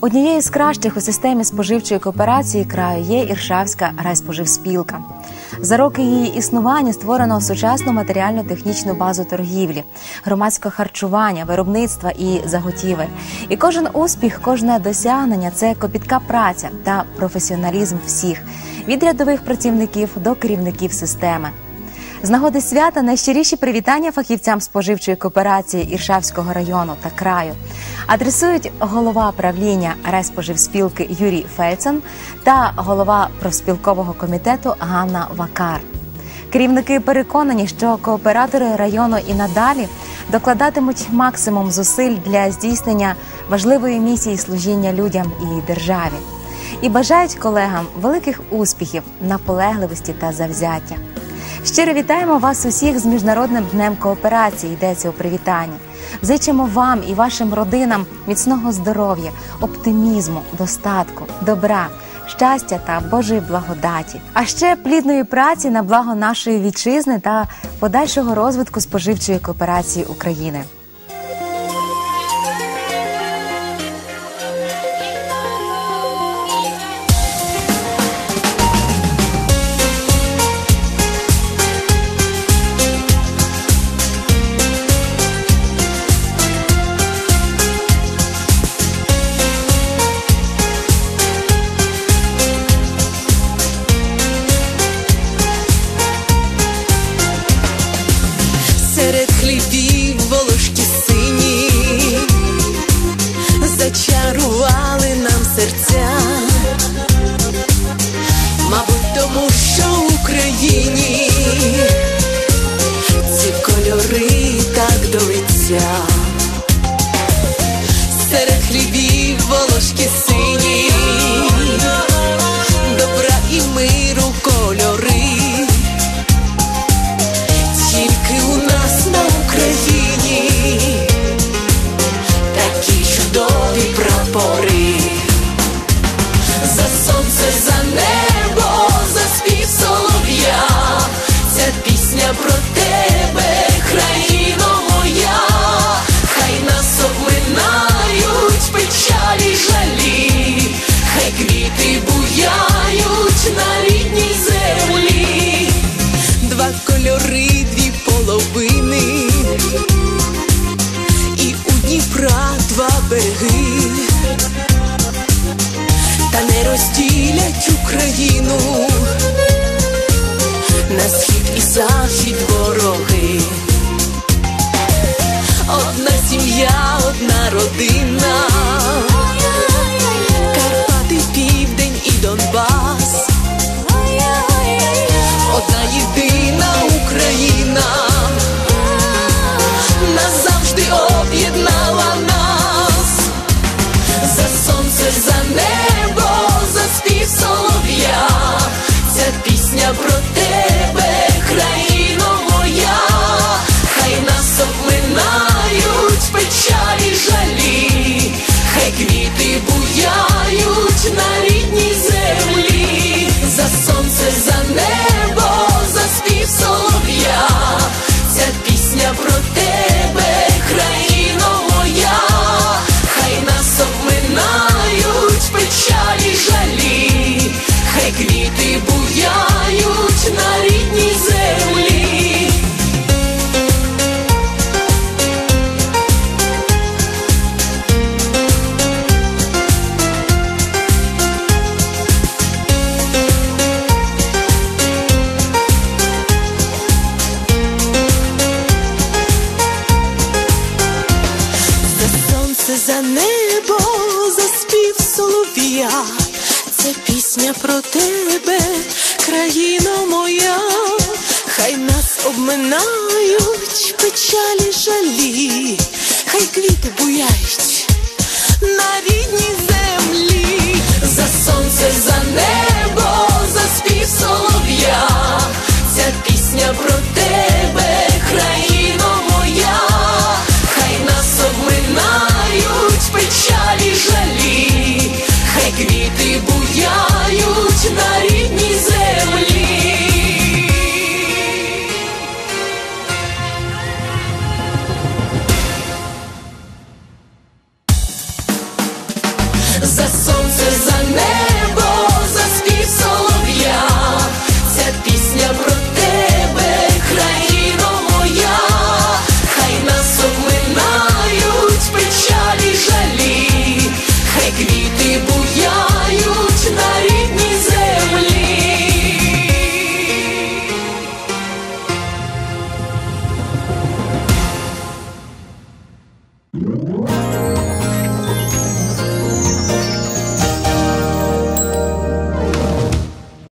Однією з кращих у системі споживчої кооперації краю є Іршавська райспоживспілка. За роки її існування створено сучасну матеріально-технічну базу торгівлі, громадського харчування, виробництва і заготівель. І кожен успіх, кожне досягнення це копітка праця та професіоналізм всіх від рядових працівників до керівників системи. З нагоди свята найщиріші привітання фахівцям споживчої кооперації Іршавського району та краю адресують голова правління райспоживспілки Юрій Фельцен та голова профспілкового комітету Ганна Вакар. Керівники переконані, що кооператори району і надалі докладатимуть максимум зусиль для здійснення важливої місії служіння людям і державі, і бажають колегам великих успіхів, наполегливості та завзяття. Щиро вітаємо вас усіх з міжнародним днем кооперації. Йдеться у привітанні. Зичимо вам і вашим родинам міцного здоров'я, оптимізму, достатку, добра, щастя та Божої благодаті, а ще плідної праці на благо нашої вітчизни та подальшого розвитку споживчої кооперації України. Україні ці кольори так до лиця. Серед хлібів волошки береги, та не розділять Україну За за небо, за спів солов'я, це пісня про тебе, країно моя, хай нас обминають печалі жалі, хай квіти буяють